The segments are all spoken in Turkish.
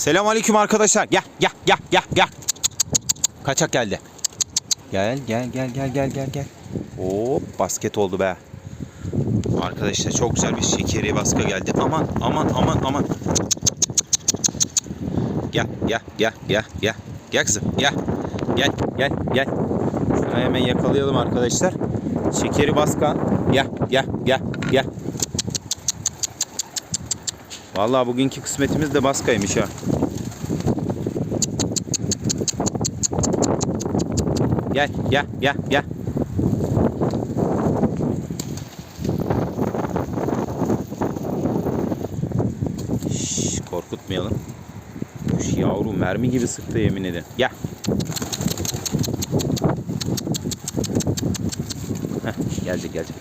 Selamünaleyküm arkadaşlar. Gel gel gel gel gel. Kaçak geldi. Gel gel gel gel gel gel gel. Hop basket oldu be. Arkadaşlar çok güzel bir şekeri baska geldi. Aman aman aman aman. Gel gel gel gel gel. Gel kızım gel. Gel gel gel. Şunu hemen yakalayalım arkadaşlar. Şekeri baska. Gel gel gel gel. Vallahi bugünkü kısmetimiz de baskaymış ha. Gel gel gel gel. Şşş, korkutmayalım. Kuş yavru mermi gibi sıktı yemin ederim. Gel. Heh, geldi geldi.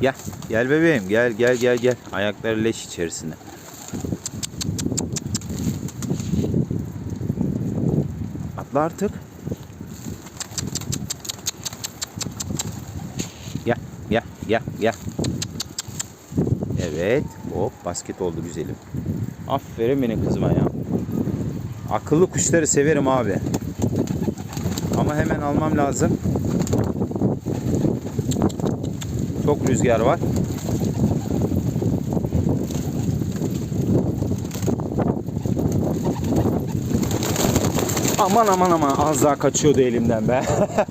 Gel gel. Bebeğim gel gel gel gel. Ayakları leş içerisinde. Atla artık. Gel gel gel gel. Evet. Hop basket oldu güzelim. Aferin benim kızıma ya. Akıllı kuşları severim abi. Ama hemen almam lazım. Çok rüzgar var. Aman aman aman az daha kaçıyordu elimden be.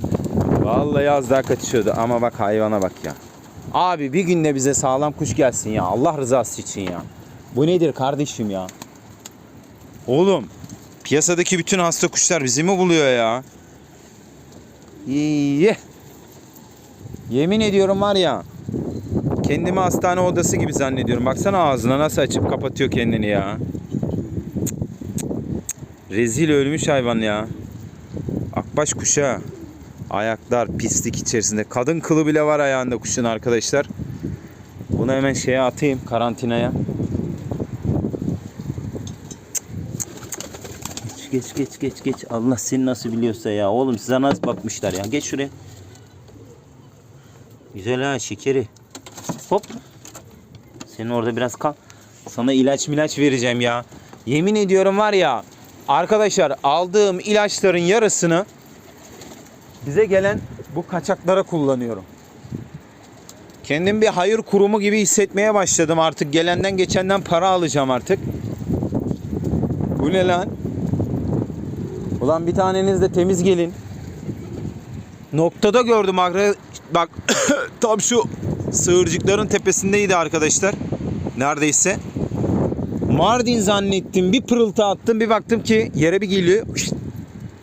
Vallahi az daha kaçıyordu ama bak hayvana bak ya. Abi bir günde bize sağlam kuş gelsin ya Allah rızası için ya. Bu nedir kardeşim ya? Oğlum piyasadaki bütün hasta kuşlar bizi mi buluyor ya? İyi. Yemin ediyorum var ya. Kendimi hastane odası gibi zannediyorum. Baksana ağzına nasıl açıp kapatıyor kendini ya. Rezil ölmüş hayvan ya. Akbaş kuşa. Ayaklar pislik içerisinde. Kadın kılı bile var ayağında kuşun arkadaşlar. Bunu hemen şeye atayım karantinaya. Geç geç geç geç. Allah seni nasıl biliyorsa ya. Oğlum size nasıl bakmışlar ya. Geç şuraya. Güzel ha şekeri. Hop. Senin orada biraz kal. Sana ilaç milaç vereceğim ya. Yemin ediyorum var ya. Arkadaşlar aldığım ilaçların yarısını bize gelen bu kaçaklara kullanıyorum. Kendim bir hayır kurumu gibi hissetmeye başladım artık. Gelenden geçenden para alacağım artık. Bu ne lan? Ulan bir taneniz de temiz gelin. Noktada gördüm arkadaşlar. Bak tam şu sığırcıkların tepesindeydi arkadaşlar. Neredeyse. Mardin zannettim. Bir pırıltı attım. Bir baktım ki yere bir geliyor. Şşt,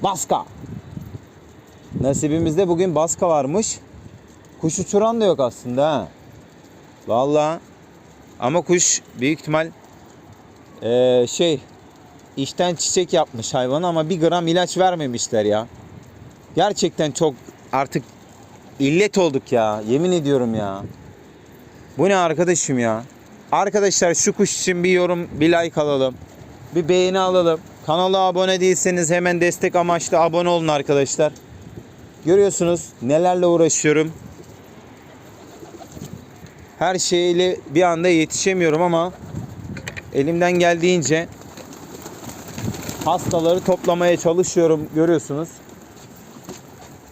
Baska. Nasibimizde bugün baska varmış. Kuş uçuran da yok aslında ha. Vallahi. Ama kuş büyük ihtimal eee, şey işten çiçek yapmış hayvan ama bir gram ilaç vermemişler ya. Gerçekten çok artık illet olduk ya. Yemin ediyorum ya. Bu ne arkadaşım ya? Arkadaşlar şu kuş için bir yorum, bir like alalım. Bir beğeni alalım. Kanala abone değilseniz hemen destek amaçlı abone olun arkadaşlar. Görüyorsunuz nelerle uğraşıyorum. Her şeyle bir anda yetişemiyorum ama elimden geldiğince hastaları toplamaya çalışıyorum görüyorsunuz.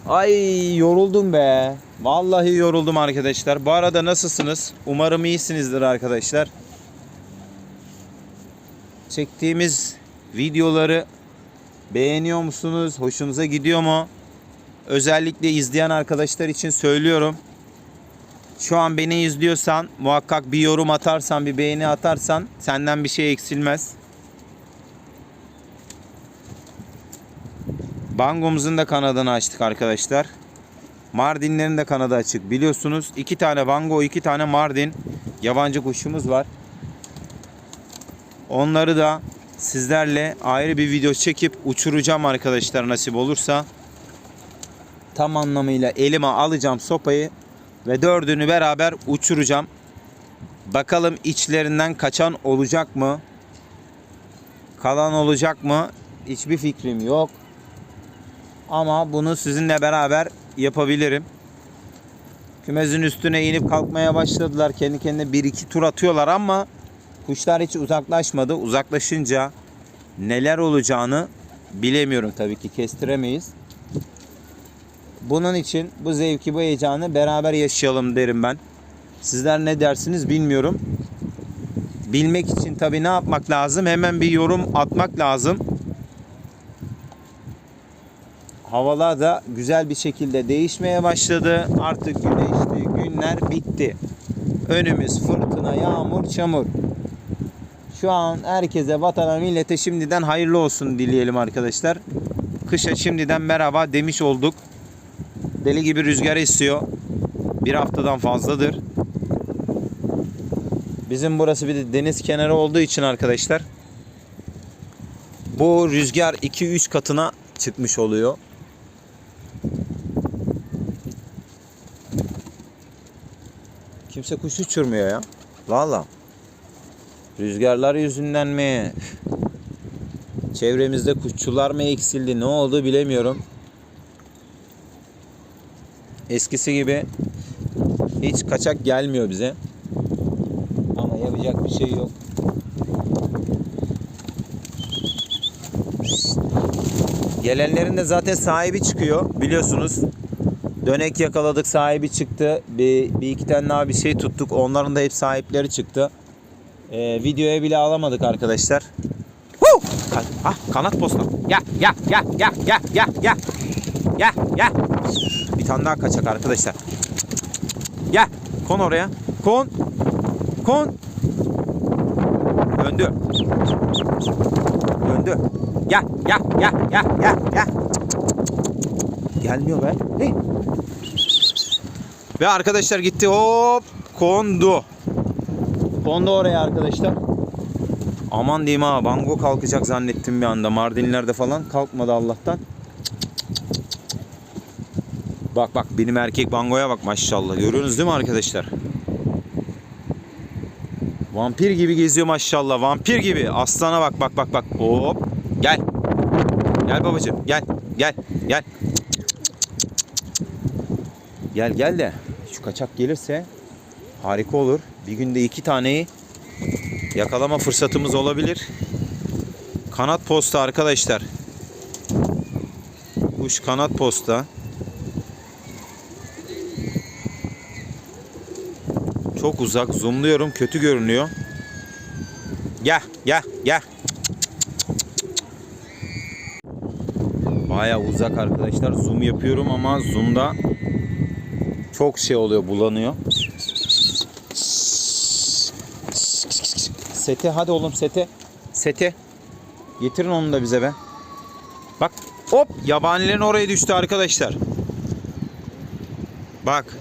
Ay yoruldum be. Vallahi yoruldum arkadaşlar. Bu arada nasılsınız? Umarım iyisinizdir arkadaşlar. Çektiğimiz videoları beğeniyor musunuz? Hoşunuza gidiyor mu? Özellikle izleyen arkadaşlar için söylüyorum. Şu an beni izliyorsan muhakkak bir yorum atarsan, bir beğeni atarsan senden bir şey eksilmez. Bangomuzun da kanadını açtık arkadaşlar. Mardinlerin de kanadı açık. Biliyorsunuz iki tane Bango, iki tane Mardin yabancı kuşumuz var. Onları da sizlerle ayrı bir video çekip uçuracağım arkadaşlar nasip olursa. Tam anlamıyla elime alacağım sopayı ve dördünü beraber uçuracağım. Bakalım içlerinden kaçan olacak mı? Kalan olacak mı? Hiçbir fikrim yok. Ama bunu sizinle beraber yapabilirim. Kümesin üstüne inip kalkmaya başladılar. Kendi kendine bir iki tur atıyorlar ama kuşlar hiç uzaklaşmadı. Uzaklaşınca neler olacağını bilemiyorum tabii ki kestiremeyiz. Bunun için bu zevki, bu heyecanı beraber yaşayalım derim ben. Sizler ne dersiniz bilmiyorum. Bilmek için tabii ne yapmak lazım? Hemen bir yorum atmak lazım. Havalar da güzel bir şekilde değişmeye başladı. Artık güneşli günler bitti. Önümüz fırtına, yağmur, çamur. Şu an herkese, vatana, millete şimdiden hayırlı olsun dileyelim arkadaşlar. Kışa şimdiden merhaba demiş olduk. Deli gibi rüzgar esiyor. Bir haftadan fazladır. Bizim burası bir de deniz kenarı olduğu için arkadaşlar bu rüzgar 2-3 katına çıkmış oluyor. Kimse kuş uçurmuyor ya. Valla. Rüzgarlar yüzünden mi? Çevremizde kuşçular mı eksildi? Ne oldu bilemiyorum. Eskisi gibi hiç kaçak gelmiyor bize. Ama yapacak bir şey yok. Gelenlerin de zaten sahibi çıkıyor biliyorsunuz. Dönek yakaladık sahibi çıktı. Bir, bir iki tane daha bir şey tuttuk. Onların da hep sahipleri çıktı. Ee, videoya bile alamadık arkadaşlar. Huu! Ah kanat posta. Ya ya ya ya ya ya ya. Ya ya. Bir tane daha kaçak arkadaşlar. Ya kon oraya. Kon. Kon. Döndü. Döndü. Ya ya ya ya ya ya. Gelmiyor be. Hey. Ve arkadaşlar gitti hop kondu. Kondu oraya arkadaşlar. Aman diyeyim ha bango kalkacak zannettim bir anda. Mardinlerde falan kalkmadı Allah'tan. Bak bak benim erkek bangoya bak maşallah. Görüyorsunuz değil mi arkadaşlar? Vampir gibi geziyor maşallah. Vampir gibi. Aslana bak bak bak bak. Hop. Gel. Gel babacığım. Gel. Gel. Gel. Gel gel de şu kaçak gelirse harika olur. Bir günde iki taneyi yakalama fırsatımız olabilir. Kanat posta arkadaşlar. Kuş kanat posta. Çok uzak. Zoomluyorum. Kötü görünüyor. Gel gel gel. Baya uzak arkadaşlar. Zoom yapıyorum ama zoom'da çok şey oluyor bulanıyor. Sete hadi oğlum sete. Sete. Getirin onu da bize be. Bak hop yabanilerin oraya düştü arkadaşlar. Bak.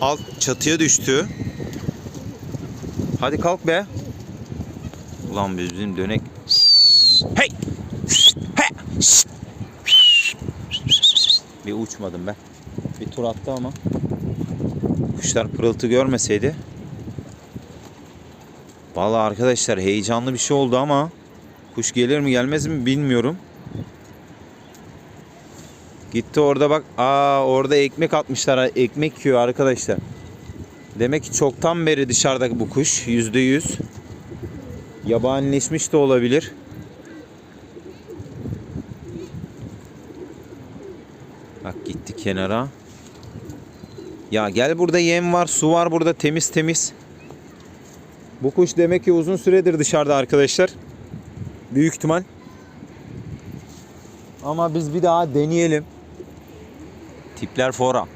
Alt çatıya düştü. Hadi kalk be. Ulan bizim dönek. Hey! Hey! Bir uçmadım ben. Bir tur attı ama. Kuşlar pırıltı görmeseydi. Vallahi arkadaşlar heyecanlı bir şey oldu ama kuş gelir mi gelmez mi bilmiyorum. Gitti orada bak. Aa orada ekmek atmışlar. Ekmek yiyor arkadaşlar. Demek ki çoktan beri dışarıda bu kuş. Yüzde yüz. Yabanileşmiş de olabilir. Gitti kenara. Ya gel burada yem var, su var burada temiz temiz. Bu kuş demek ki uzun süredir dışarıda arkadaşlar. Büyük ihtimal. Ama biz bir daha deneyelim. Tipler fora.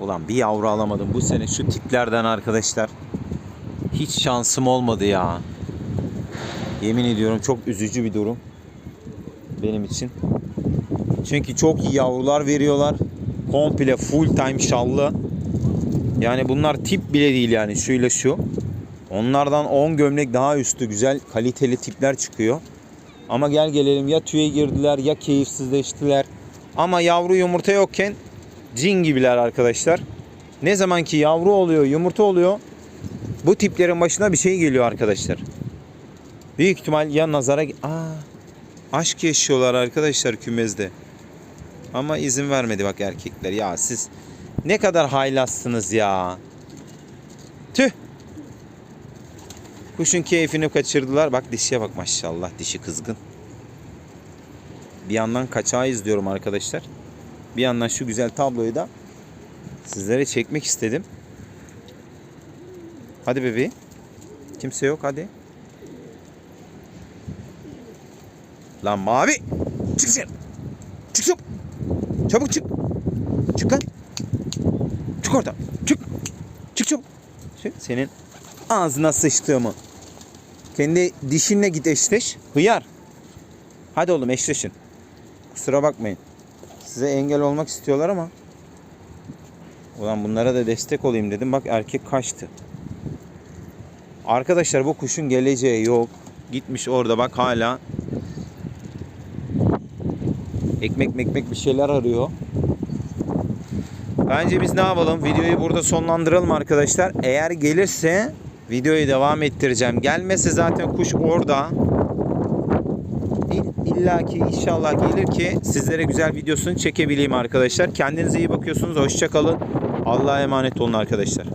Ulan bir yavru alamadım bu sene şu tiplerden arkadaşlar. Hiç şansım olmadı ya. Yemin ediyorum çok üzücü bir durum. Benim için. Çünkü çok iyi yavrular veriyorlar. Komple full time şallı. Yani bunlar tip bile değil yani şuyla şu. Onlardan 10 gömlek daha üstü güzel kaliteli tipler çıkıyor. Ama gel gelelim ya tüye girdiler ya keyifsizleştiler. Ama yavru yumurta yokken cin gibiler arkadaşlar. Ne zaman ki yavru oluyor yumurta oluyor bu tiplerin başına bir şey geliyor arkadaşlar. Büyük ihtimal ya nazara... Aa, Aşk yaşıyorlar arkadaşlar kümezde. Ama izin vermedi bak erkekler. Ya siz ne kadar haylazsınız ya. Tüh. Kuşun keyfini kaçırdılar. Bak dişiye bak maşallah dişi kızgın. Bir yandan kaçağı izliyorum arkadaşlar. Bir yandan şu güzel tabloyu da sizlere çekmek istedim. Hadi bebeğim. Kimse yok hadi. Lan mavi. Çık dışarı. Çık çabuk. Çabuk çık. Çık lan. Çık oradan. Çık. Çık çabuk. Çık. Senin ağzına sıçtığımı. Kendi dişinle git eşleş. Hıyar. Hadi oğlum eşleşin. Kusura bakmayın. Size engel olmak istiyorlar ama. Ulan bunlara da destek olayım dedim. Bak erkek kaçtı. Arkadaşlar bu kuşun geleceği yok. Gitmiş orada bak hala. Ekmek mekmek bir şeyler arıyor. Bence biz ne yapalım? Videoyu burada sonlandıralım arkadaşlar. Eğer gelirse videoyu devam ettireceğim. Gelmese zaten kuş orada. İlla ki inşallah gelir ki sizlere güzel videosunu çekebileyim arkadaşlar. Kendinize iyi bakıyorsunuz. Hoşçakalın. Allah'a emanet olun arkadaşlar.